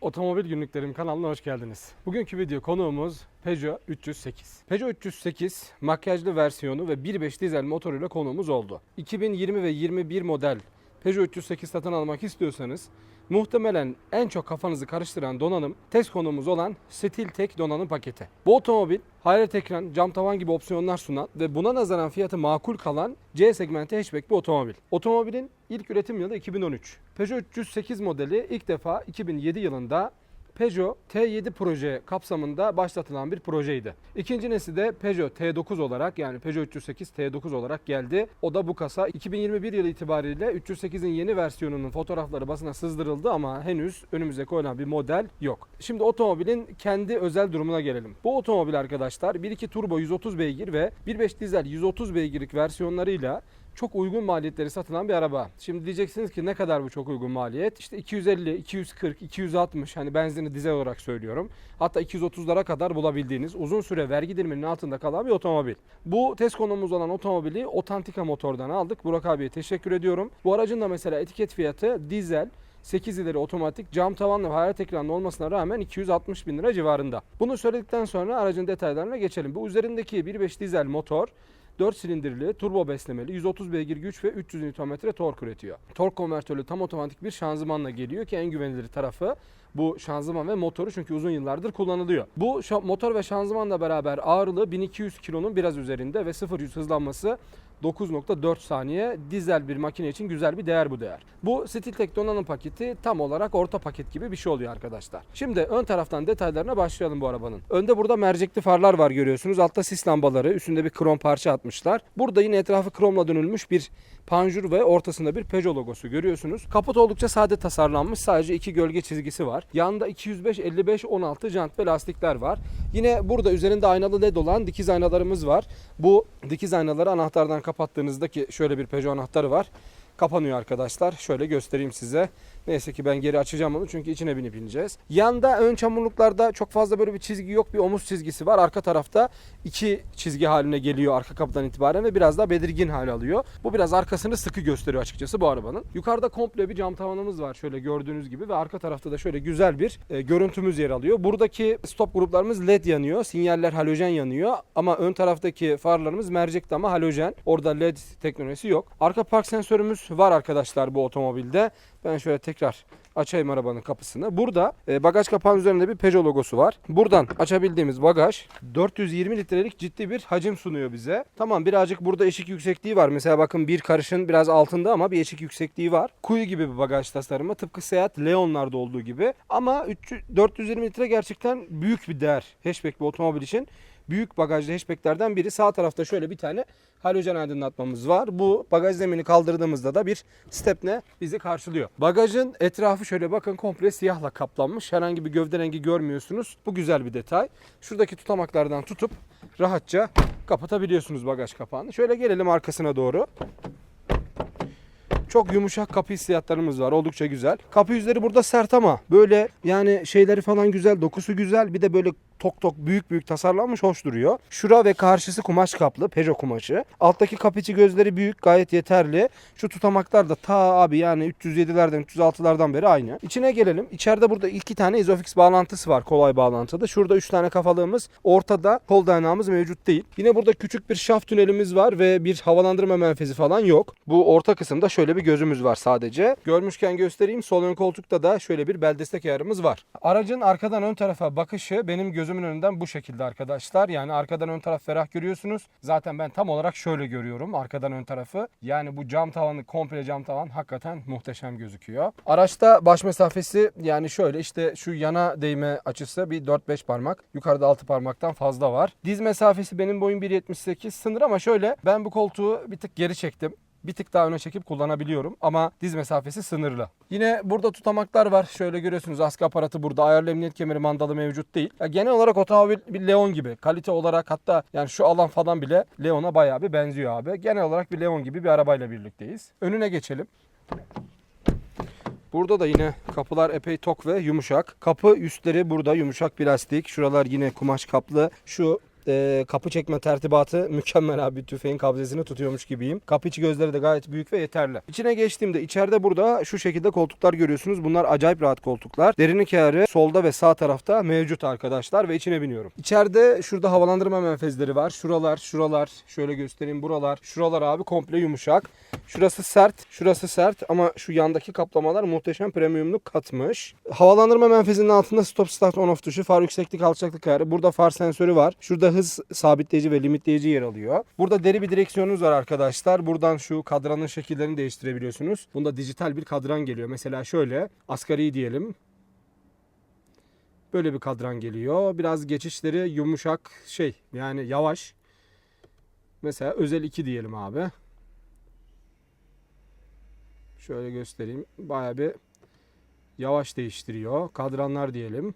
Otomobil Günlüklerim kanalına hoş geldiniz. Bugünkü video konuğumuz Peugeot 308. Peugeot 308 makyajlı versiyonu ve 1.5 dizel motoruyla konuğumuz oldu. 2020 ve 21 model Peugeot 308 satın almak istiyorsanız muhtemelen en çok kafanızı karıştıran donanım test konumuz olan Steeltech donanım paketi. Bu otomobil hayret ekran, cam tavan gibi opsiyonlar sunan ve buna nazaran fiyatı makul kalan C segmenti hatchback bir otomobil. Otomobilin ilk üretim yılı 2013. Peugeot 308 modeli ilk defa 2007 yılında Peugeot T7 proje kapsamında başlatılan bir projeydi. İkinci nesli de Peugeot T9 olarak yani Peugeot 308 T9 olarak geldi. O da bu kasa 2021 yılı itibariyle 308'in yeni versiyonunun fotoğrafları basına sızdırıldı ama henüz önümüze koyulan bir model yok. Şimdi otomobilin kendi özel durumuna gelelim. Bu otomobil arkadaşlar 1.2 turbo 130 beygir ve 1.5 dizel 130 beygirlik versiyonlarıyla çok uygun maliyetleri satılan bir araba. Şimdi diyeceksiniz ki ne kadar bu çok uygun maliyet? İşte 250, 240, 260 hani benzini dizel olarak söylüyorum. Hatta 230'lara kadar bulabildiğiniz uzun süre vergi diliminin altında kalan bir otomobil. Bu test konumuz olan otomobili Otantika motordan aldık. Burak abiye teşekkür ediyorum. Bu aracın da mesela etiket fiyatı dizel 8 ileri otomatik cam tavanlı ve hayat ekranlı olmasına rağmen 260 bin lira civarında. Bunu söyledikten sonra aracın detaylarına geçelim. Bu üzerindeki 1.5 dizel motor 4 silindirli, turbo beslemeli, 130 beygir güç ve 300 Nm tork üretiyor. Tork konvertörlü tam otomatik bir şanzımanla geliyor ki en güvenilir tarafı bu şanzıman ve motoru çünkü uzun yıllardır kullanılıyor. Bu motor ve şanzımanla beraber ağırlığı 1200 kilonun biraz üzerinde ve 0-100 hızlanması 9.4 saniye dizel bir makine için güzel bir değer bu değer. Bu Steeltech donanım paketi tam olarak orta paket gibi bir şey oluyor arkadaşlar. Şimdi ön taraftan detaylarına başlayalım bu arabanın. Önde burada mercekli farlar var görüyorsunuz. Altta sis lambaları, üstünde bir krom parça atmışlar. Burada yine etrafı kromla dönülmüş bir panjur ve ortasında bir Peugeot logosu görüyorsunuz. Kaput oldukça sade tasarlanmış. Sadece iki gölge çizgisi var. Yanında 205, 55, 16 jant ve lastikler var. Yine burada üzerinde aynalı led olan dikiz aynalarımız var. Bu dikiz aynaları anahtardan kapattığınızda ki şöyle bir Peugeot anahtarı var. Kapanıyor arkadaşlar. Şöyle göstereyim size. Neyse ki ben geri açacağım onu çünkü içine binip ineceğiz. Yanda ön çamurluklarda çok fazla böyle bir çizgi yok. Bir omuz çizgisi var. Arka tarafta iki çizgi haline geliyor arka kapıdan itibaren ve biraz daha belirgin hale alıyor. Bu biraz arkasını sıkı gösteriyor açıkçası bu arabanın. Yukarıda komple bir cam tavanımız var şöyle gördüğünüz gibi ve arka tarafta da şöyle güzel bir e, görüntümüz yer alıyor. Buradaki stop gruplarımız led yanıyor. Sinyaller halojen yanıyor ama ön taraftaki farlarımız mercekli ama halojen. Orada led teknolojisi yok. Arka park sensörümüz var arkadaşlar bu otomobilde. Ben şöyle tekrar açayım arabanın kapısını. Burada e, bagaj kapağının üzerinde bir Peugeot logosu var. Buradan açabildiğimiz bagaj 420 litrelik ciddi bir hacim sunuyor bize. Tamam birazcık burada eşik yüksekliği var. Mesela bakın bir karışın biraz altında ama bir eşik yüksekliği var. Kuyu gibi bir bagaj tasarımı. Tıpkı Seat Leon'larda olduğu gibi. Ama 300 420 litre gerçekten büyük bir değer. Hatchback bir otomobil için büyük bagajlı hatchbacklerden biri. Sağ tarafta şöyle bir tane halojen aydınlatmamız var. Bu bagaj zemini kaldırdığımızda da bir stepne bizi karşılıyor. Bagajın etrafı şöyle bakın komple siyahla kaplanmış. Herhangi bir gövde rengi görmüyorsunuz. Bu güzel bir detay. Şuradaki tutamaklardan tutup rahatça kapatabiliyorsunuz bagaj kapağını. Şöyle gelelim arkasına doğru. Çok yumuşak kapı hissiyatlarımız var. Oldukça güzel. Kapı yüzleri burada sert ama böyle yani şeyleri falan güzel. Dokusu güzel. Bir de böyle tok tok büyük büyük tasarlanmış hoş duruyor. Şura ve karşısı kumaş kaplı. Peugeot kumaşı. Alttaki içi gözleri büyük gayet yeterli. Şu tutamaklar da ta abi yani 307'lerden 306'lardan beri aynı. İçine gelelim. İçeride burada iki tane Isofix bağlantısı var. Kolay bağlantılı. Şurada 3 tane kafalığımız. Ortada kol dayanağımız mevcut değil. Yine burada küçük bir şaft tünelimiz var ve bir havalandırma menfezi falan yok. Bu orta kısımda şöyle bir gözümüz var sadece. Görmüşken göstereyim. Sol ön koltukta da şöyle bir bel destek ayarımız var. Aracın arkadan ön tarafa bakışı benim gözümün önünden bu şekilde arkadaşlar. Yani arkadan ön taraf ferah görüyorsunuz. Zaten ben tam olarak şöyle görüyorum arkadan ön tarafı. Yani bu cam tavanı komple cam tavan hakikaten muhteşem gözüküyor. Araçta baş mesafesi yani şöyle işte şu yana değme açısı bir 4-5 parmak. Yukarıda 6 parmaktan fazla var. Diz mesafesi benim boyum 1.78 sınır ama şöyle ben bu koltuğu bir tık geri çektim bir tık daha öne çekip kullanabiliyorum ama diz mesafesi sınırlı. Yine burada tutamaklar var. Şöyle görüyorsunuz askı aparatı burada. Ayarlı emniyet kemeri mandalı mevcut değil. Ya genel olarak otomobil bir Leon gibi. Kalite olarak hatta yani şu alan falan bile Leon'a bayağı bir benziyor abi. Genel olarak bir Leon gibi bir arabayla birlikteyiz. Önüne geçelim. Burada da yine kapılar epey tok ve yumuşak. Kapı üstleri burada yumuşak plastik. Şuralar yine kumaş kaplı. Şu e, kapı çekme tertibatı mükemmel abi. Tüfeğin kabzesini tutuyormuş gibiyim. Kapı içi gözleri de gayet büyük ve yeterli. İçine geçtiğimde içeride burada şu şekilde koltuklar görüyorsunuz. Bunlar acayip rahat koltuklar. Derinlik ayarı solda ve sağ tarafta mevcut arkadaşlar ve içine biniyorum. İçeride şurada havalandırma menfezleri var. Şuralar, şuralar, şöyle göstereyim buralar. Şuralar abi komple yumuşak. Şurası sert, şurası sert ama şu yandaki kaplamalar muhteşem premiumluk katmış. Havalandırma menfezinin altında stop start on off tuşu, far yükseklik alçaklık ayarı. Burada far sensörü var. Şurada hız sabitleyici ve limitleyici yer alıyor. Burada deri bir direksiyonunuz var arkadaşlar. Buradan şu kadranın şekillerini değiştirebiliyorsunuz. Bunda dijital bir kadran geliyor. Mesela şöyle asgari diyelim. Böyle bir kadran geliyor. Biraz geçişleri yumuşak şey yani yavaş. Mesela özel 2 diyelim abi. Şöyle göstereyim. Baya bir yavaş değiştiriyor. Kadranlar diyelim.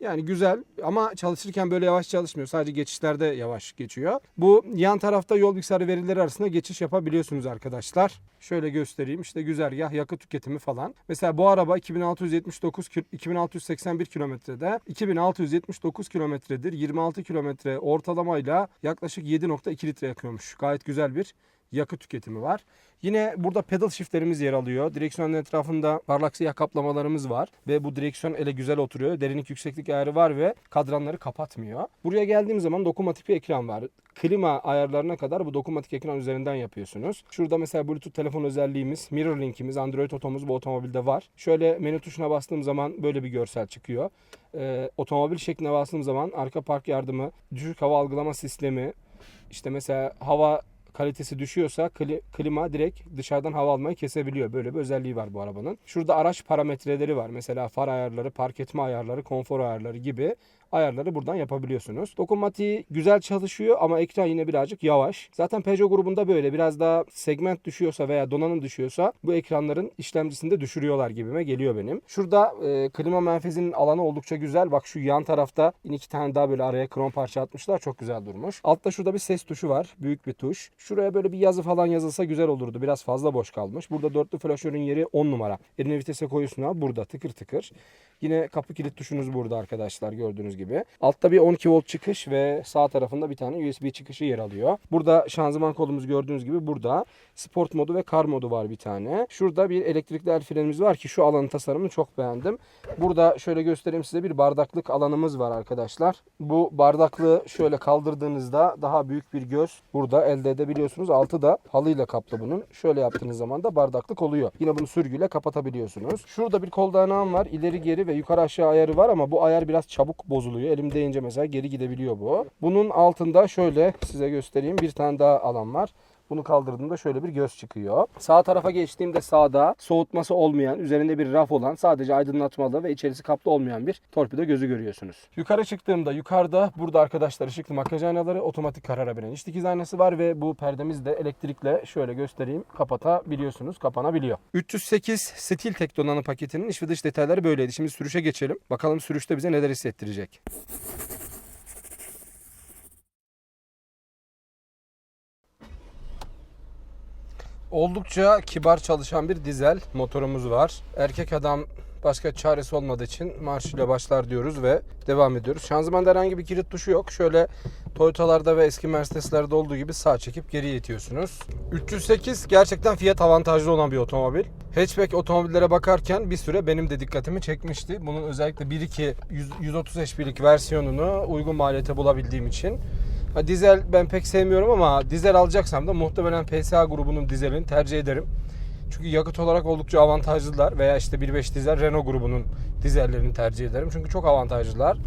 Yani güzel ama çalışırken böyle yavaş çalışmıyor. Sadece geçişlerde yavaş geçiyor. Bu yan tarafta yol bilgisayarı verileri arasında geçiş yapabiliyorsunuz arkadaşlar. Şöyle göstereyim. İşte güzergah, yakıt tüketimi falan. Mesela bu araba 2679 kil- 2681 kilometrede 2679 kilometredir. 26 kilometre ortalamayla yaklaşık 7.2 litre yakıyormuş. Gayet güzel bir yakıt tüketimi var. Yine burada pedal shiftlerimiz yer alıyor. Direksiyonun etrafında parlak siyah kaplamalarımız var. Ve bu direksiyon ele güzel oturuyor. Derinlik yükseklik ayarı var ve kadranları kapatmıyor. Buraya geldiğim zaman dokunmatik bir ekran var. Klima ayarlarına kadar bu dokunmatik ekran üzerinden yapıyorsunuz. Şurada mesela Bluetooth telefon özelliğimiz, Mirror Link'imiz, Android Oto'muz bu otomobilde var. Şöyle menü tuşuna bastığım zaman böyle bir görsel çıkıyor. Ee, otomobil şekline bastığım zaman arka park yardımı, düşük hava algılama sistemi, işte mesela hava kalitesi düşüyorsa kli- klima direkt dışarıdan hava almayı kesebiliyor. Böyle bir özelliği var bu arabanın. Şurada araç parametreleri var. Mesela far ayarları, park etme ayarları, konfor ayarları gibi ayarları buradan yapabiliyorsunuz. Dokunmatiği güzel çalışıyor ama ekran yine birazcık yavaş. Zaten Peugeot grubunda böyle biraz daha segment düşüyorsa veya donanım düşüyorsa bu ekranların işlemcisinde düşürüyorlar gibime geliyor benim. Şurada e, klima menfezinin alanı oldukça güzel. Bak şu yan tarafta yine iki tane daha böyle araya krom parça atmışlar. Çok güzel durmuş. Altta şurada bir ses tuşu var. Büyük bir tuş. Şuraya böyle bir yazı falan yazılsa güzel olurdu. Biraz fazla boş kalmış. Burada dörtlü flaşörün yeri 10 numara. Eline vitese koyuyorsun abi burada tıkır tıkır. Yine kapı kilit tuşunuz burada arkadaşlar gördüğünüz. Altta bir 12 volt çıkış ve sağ tarafında bir tane USB çıkışı yer alıyor. Burada şanzıman kolumuz gördüğünüz gibi burada. Sport modu ve kar modu var bir tane. Şurada bir elektrikli el frenimiz var ki şu alanın tasarımını çok beğendim. Burada şöyle göstereyim size bir bardaklık alanımız var arkadaşlar. Bu bardaklığı şöyle kaldırdığınızda daha büyük bir göz burada elde edebiliyorsunuz. Altı da halıyla kaplı bunun. Şöyle yaptığınız zaman da bardaklık oluyor. Yine bunu sürgüyle kapatabiliyorsunuz. Şurada bir kol var. İleri geri ve yukarı aşağı ayarı var ama bu ayar biraz çabuk bozuluyor. Elim değince mesela geri gidebiliyor bu. Bunun altında şöyle size göstereyim bir tane daha alan var. Bunu kaldırdığımda şöyle bir göz çıkıyor. Sağ tarafa geçtiğimde sağda soğutması olmayan, üzerinde bir raf olan, sadece aydınlatmalı ve içerisi kaplı olmayan bir torpido gözü görüyorsunuz. Yukarı çıktığımda yukarıda burada arkadaşlar ışıklı makyaj aynaları, otomatik kararabilen iç dikiz aynası var ve bu perdemiz de elektrikle şöyle göstereyim kapatabiliyorsunuz, kapanabiliyor. 308 Stil Tek donanım paketinin iç ve dış detayları böyleydi. Şimdi sürüşe geçelim. Bakalım sürüşte bize neler hissettirecek. Oldukça kibar çalışan bir dizel motorumuz var. Erkek adam başka çaresi olmadığı için marşıyla başlar diyoruz ve devam ediyoruz. Şanzımanda herhangi bir kilit tuşu yok. Şöyle Toyota'larda ve eski Mercedes'lerde olduğu gibi sağ çekip geriye itiyorsunuz. 308 gerçekten fiyat avantajlı olan bir otomobil. Hatchback otomobillere bakarken bir süre benim de dikkatimi çekmişti. Bunun özellikle 1.2 100 130 HP'lik versiyonunu uygun maliyete bulabildiğim için. Ha, dizel ben pek sevmiyorum ama dizel alacaksam da muhtemelen PSA grubunun dizelini tercih ederim. Çünkü yakıt olarak oldukça avantajlılar veya işte 1.5 dizel Renault grubunun dizellerini tercih ederim. Çünkü çok avantajlılar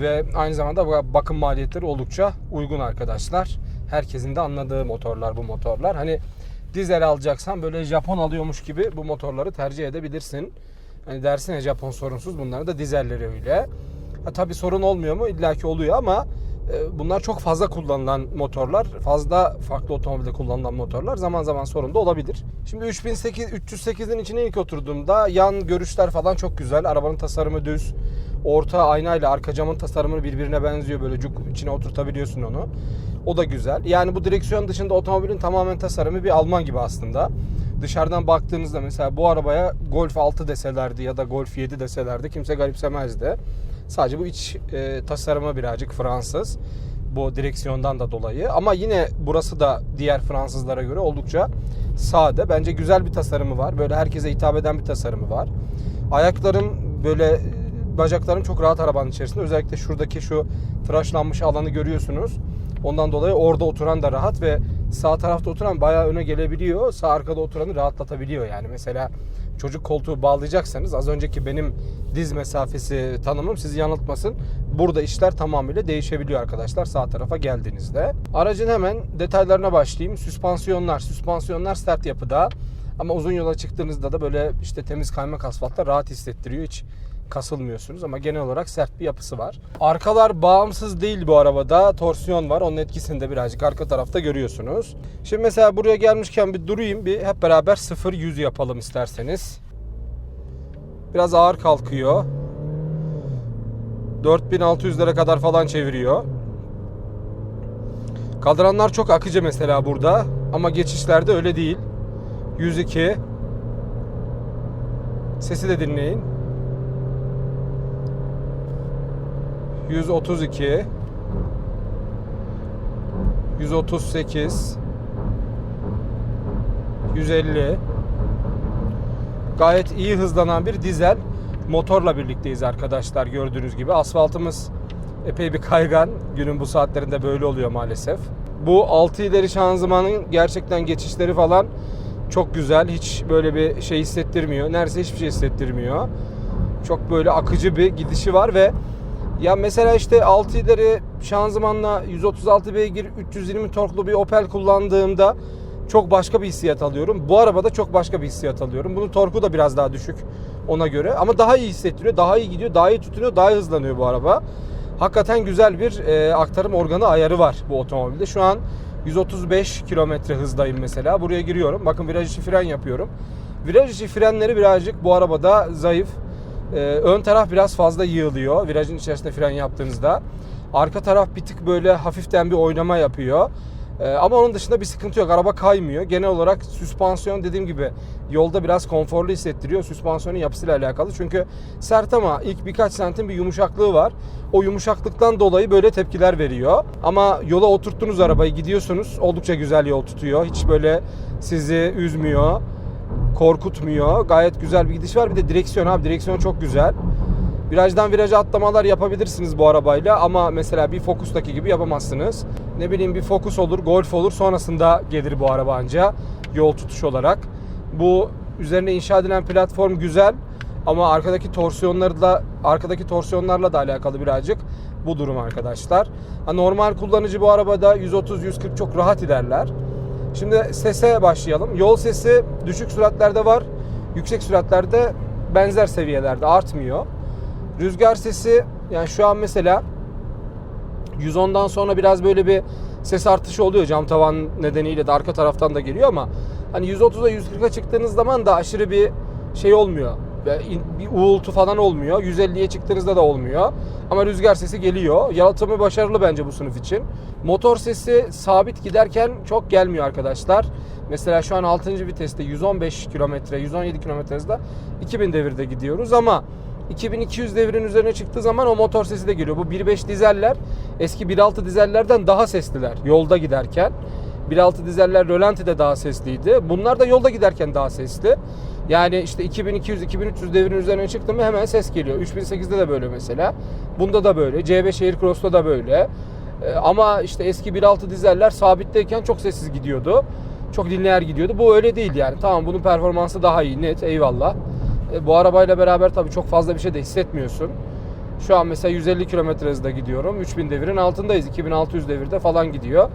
ve aynı zamanda bakım maliyetleri oldukça uygun arkadaşlar. Herkesin de anladığı motorlar bu motorlar. Hani dizel alacaksan böyle Japon alıyormuş gibi bu motorları tercih edebilirsin. Hani dersin ya Japon sorunsuz bunların da dizelleri öyle. Ha, tabii sorun olmuyor mu? İlla ki oluyor ama bunlar çok fazla kullanılan motorlar. Fazla farklı otomobilde kullanılan motorlar. Zaman zaman sorun da olabilir. Şimdi 3008 308'in içine ilk oturduğumda yan görüşler falan çok güzel. Arabanın tasarımı düz. Orta aynayla arka camın tasarımı birbirine benziyor. Böyle cuk içine oturtabiliyorsun onu. O da güzel. Yani bu direksiyon dışında otomobilin tamamen tasarımı bir Alman gibi aslında. Dışarıdan baktığınızda mesela bu arabaya Golf 6 deselerdi ya da Golf 7 deselerdi kimse garipsemezdi. Sadece bu iç e, tasarımı birazcık Fransız. Bu direksiyondan da dolayı. Ama yine burası da diğer Fransızlara göre oldukça sade. Bence güzel bir tasarımı var. Böyle herkese hitap eden bir tasarımı var. Ayaklarım böyle e, bacaklarım çok rahat arabanın içerisinde. Özellikle şuradaki şu tıraşlanmış alanı görüyorsunuz. Ondan dolayı orada oturan da rahat ve sağ tarafta oturan bayağı öne gelebiliyor. Sağ arkada oturanı rahatlatabiliyor yani. Mesela çocuk koltuğu bağlayacaksanız az önceki benim diz mesafesi tanımım sizi yanıltmasın. Burada işler tamamıyla değişebiliyor arkadaşlar sağ tarafa geldiğinizde. Aracın hemen detaylarına başlayayım. Süspansiyonlar, süspansiyonlar sert yapıda. Ama uzun yola çıktığınızda da böyle işte temiz kaymak asfaltta rahat hissettiriyor. Hiç kasılmıyorsunuz ama genel olarak sert bir yapısı var. Arkalar bağımsız değil bu arabada. Torsiyon var. Onun etkisini de birazcık arka tarafta görüyorsunuz. Şimdi mesela buraya gelmişken bir durayım. Bir hep beraber 0-100 yapalım isterseniz. Biraz ağır kalkıyor. 4600'lere kadar falan çeviriyor. Kadranlar çok akıcı mesela burada. Ama geçişlerde öyle değil. 102. Sesi de dinleyin. 132 138 150 Gayet iyi hızlanan bir dizel motorla birlikteyiz arkadaşlar gördüğünüz gibi. Asfaltımız epey bir kaygan. Günün bu saatlerinde böyle oluyor maalesef. Bu 6 ileri şanzımanın gerçekten geçişleri falan çok güzel. Hiç böyle bir şey hissettirmiyor. Neredeyse hiçbir şey hissettirmiyor. Çok böyle akıcı bir gidişi var ve ya mesela işte 6 ileri şanzımanla 136 beygir 320 torklu bir Opel kullandığımda çok başka bir hissiyat alıyorum. Bu arabada çok başka bir hissiyat alıyorum. Bunun torku da biraz daha düşük ona göre ama daha iyi hissettiriyor, daha iyi gidiyor, daha iyi tutunuyor, daha iyi hızlanıyor bu araba. Hakikaten güzel bir e, aktarım organı ayarı var bu otomobilde. Şu an 135 kilometre hızdayım mesela. Buraya giriyorum. Bakın viraj içi fren yapıyorum. Viraj içi frenleri birazcık bu arabada zayıf. Ee, ön taraf biraz fazla yığılıyor virajın içerisinde fren yaptığınızda. Arka taraf bir tık böyle hafiften bir oynama yapıyor. Ee, ama onun dışında bir sıkıntı yok. Araba kaymıyor. Genel olarak süspansiyon dediğim gibi yolda biraz konforlu hissettiriyor. Süspansiyonun yapısıyla alakalı. Çünkü sert ama ilk birkaç santim bir yumuşaklığı var. O yumuşaklıktan dolayı böyle tepkiler veriyor. Ama yola oturttunuz arabayı gidiyorsunuz. Oldukça güzel yol tutuyor. Hiç böyle sizi üzmüyor korkutmuyor. Gayet güzel bir gidiş var. Bir de direksiyon abi. Direksiyon çok güzel. Virajdan viraja atlamalar yapabilirsiniz bu arabayla ama mesela bir Focus'taki gibi yapamazsınız. Ne bileyim bir Focus olur, Golf olur sonrasında gelir bu araba anca yol tutuş olarak. Bu üzerine inşa edilen platform güzel ama arkadaki torsiyonlarla arkadaki torsiyonlarla da alakalı birazcık bu durum arkadaşlar. Ha, normal kullanıcı bu arabada 130-140 çok rahat ilerler. Şimdi sese başlayalım. Yol sesi düşük süratlerde var. Yüksek süratlerde benzer seviyelerde artmıyor. Rüzgar sesi yani şu an mesela 110'dan sonra biraz böyle bir ses artışı oluyor cam tavan nedeniyle de arka taraftan da geliyor ama hani 130'a 140'a çıktığınız zaman da aşırı bir şey olmuyor. Bir uğultu falan olmuyor. 150'ye çıktığınızda da olmuyor. Ama rüzgar sesi geliyor. Yalıtımı başarılı bence bu sınıf için. Motor sesi sabit giderken çok gelmiyor arkadaşlar. Mesela şu an 6. viteste 115 kilometre, 117 kilometre hızla 2000 devirde gidiyoruz ama 2200 devrin üzerine çıktığı zaman o motor sesi de geliyor. Bu 1.5 dizeller eski 1.6 dizellerden daha sesliler yolda giderken. 1.6 dizeller rölantide daha sesliydi. Bunlar da yolda giderken daha sesli. Yani işte 2200-2300 devrin üzerine çıktı mı hemen ses geliyor. 3008'de de böyle mesela. Bunda da böyle. C5 Aircross'ta da böyle. Ee, ama işte eski 1.6 dizeller sabitteyken çok sessiz gidiyordu. Çok lineer gidiyordu. Bu öyle değil yani. Tamam bunun performansı daha iyi net eyvallah. E, bu arabayla beraber tabii çok fazla bir şey de hissetmiyorsun. Şu an mesela 150 km hızda gidiyorum. 3000 devirin altındayız. 2600 devirde falan gidiyor.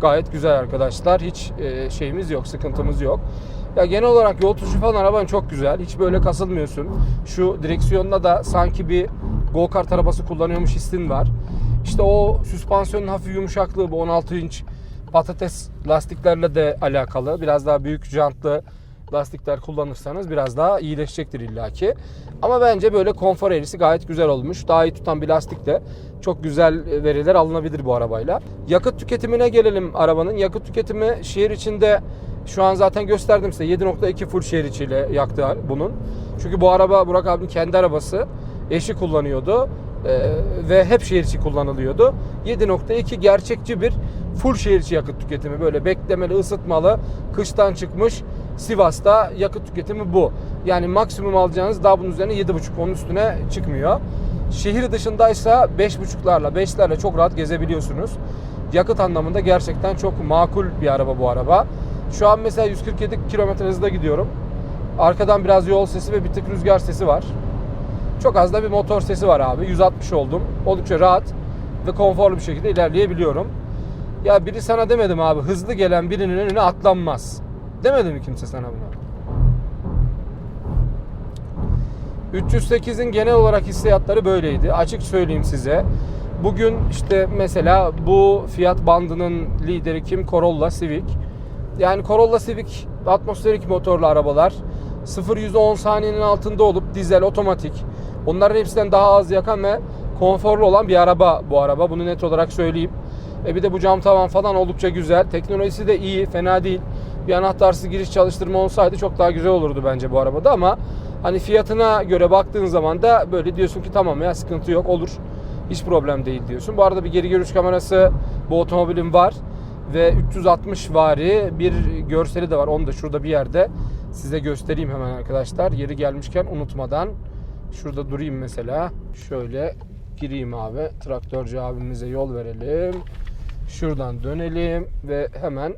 Gayet güzel arkadaşlar. Hiç e, şeyimiz yok, sıkıntımız yok. Ya genel olarak yol tutuşu falan araban çok güzel. Hiç böyle kasılmıyorsun. Şu direksiyonda da sanki bir go kart arabası kullanıyormuş hissin var. İşte o süspansiyonun hafif yumuşaklığı bu 16 inç patates lastiklerle de alakalı. Biraz daha büyük jantlı lastikler kullanırsanız biraz daha iyileşecektir illaki. Ama bence böyle konfor eğrisi gayet güzel olmuş. Daha iyi tutan bir lastikle çok güzel veriler alınabilir bu arabayla. Yakıt tüketimine gelelim arabanın. Yakıt tüketimi şehir içinde şu an zaten gösterdim size 7.2 full şehir içiyle yaktı bunun. Çünkü bu araba Burak abinin kendi arabası. Eşi kullanıyordu. Ee, ve hep şehir içi kullanılıyordu. 7.2 gerçekçi bir full şehir içi yakıt tüketimi. Böyle beklemeli, ısıtmalı, kıştan çıkmış Sivas'ta yakıt tüketimi bu. Yani maksimum alacağınız daha bunun üzerine 7.5 onun üstüne çıkmıyor. Şehir dışındaysa 5.5'larla 5'lerle çok rahat gezebiliyorsunuz. Yakıt anlamında gerçekten çok makul bir araba bu araba. Şu an mesela 147 km hızla gidiyorum. Arkadan biraz yol sesi ve bir tık rüzgar sesi var. Çok az da bir motor sesi var abi. 160 oldum. Oldukça rahat ve konforlu bir şekilde ilerleyebiliyorum. Ya biri sana demedim abi hızlı gelen birinin önüne atlanmaz. Demedi mi kimse sana bunu? 308'in genel olarak hissiyatları böyleydi. Açık söyleyeyim size. Bugün işte mesela bu fiyat bandının lideri kim? Corolla Civic. Yani Corolla Civic atmosferik motorlu arabalar. 0-110 saniyenin altında olup dizel, otomatik. Onların hepsinden daha az yakan ve konforlu olan bir araba bu araba. Bunu net olarak söyleyeyim. E bir de bu cam tavan falan oldukça güzel. Teknolojisi de iyi, fena değil. Bir anahtarsız giriş çalıştırma olsaydı çok daha güzel olurdu bence bu arabada ama hani fiyatına göre baktığın zaman da böyle diyorsun ki tamam ya sıkıntı yok olur. Hiç problem değil diyorsun. Bu arada bir geri görüş kamerası bu otomobilin var ve 360 vari bir görseli de var. Onu da şurada bir yerde size göstereyim hemen arkadaşlar. Yeri gelmişken unutmadan şurada durayım mesela. Şöyle gireyim abi. Traktörcü abimize yol verelim. Şuradan dönelim ve hemen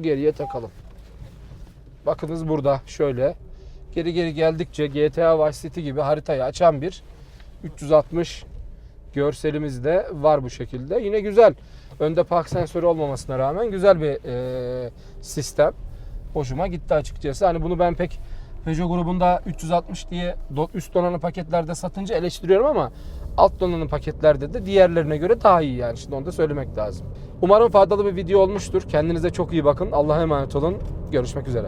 geriye takalım. Bakınız burada şöyle geri geri geldikçe GTA Vice City gibi haritayı açan bir 360 görselimiz de var bu şekilde. Yine güzel. Önde park sensörü olmamasına rağmen güzel bir e, sistem. Hoşuma gitti açıkçası. Hani bunu ben pek Peugeot grubunda 360 diye üst donanım paketlerde satınca eleştiriyorum ama alt donanım paketlerde de diğerlerine göre daha iyi yani. Şimdi onu da söylemek lazım. Umarım faydalı bir video olmuştur. Kendinize çok iyi bakın. Allah'a emanet olun. Görüşmek üzere.